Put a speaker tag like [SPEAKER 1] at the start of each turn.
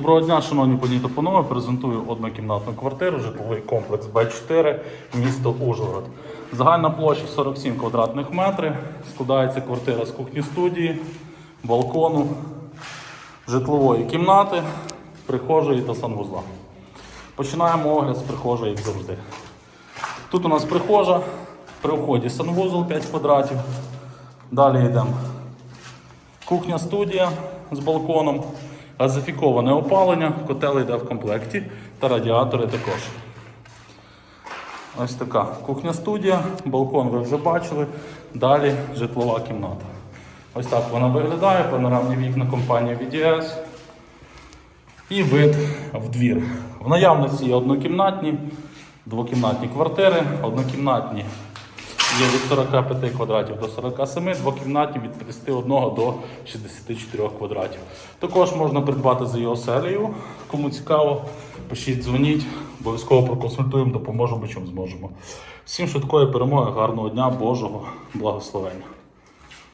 [SPEAKER 1] Доброго дня, шановні пані та панове. Презентую однокімнатну квартиру, житловий комплекс Б4, місто Ужгород. Загальна площа 47 квадратних метрів. Складається квартира з кухні студії, балкону, житлової кімнати, прихожої та санвузла. Починаємо огляд з прихожої, як завжди. Тут у нас прихожа, при вході санвузол 5 квадратів. Далі йдемо Кухня студія з балконом, газифіковане опалення, котел йде в комплекті та радіатори також. Ось така кухня студія, балкон ви вже бачили. Далі житлова кімната. Ось так вона виглядає, панорамні вікна компанії VDS. І вид в двір. В наявності є однокімнатні, двокімнатні квартири, однокімнатні є від 45 квадратів до 47, двокімнатні від 51 до 64 квадратів. Також можна придбати за його селію, Кому цікаво, пишіть, дзвоніть, обов'язково проконсультуємо, допоможемо, чим зможемо. Всім швидкої перемоги, гарного дня, Божого благословення.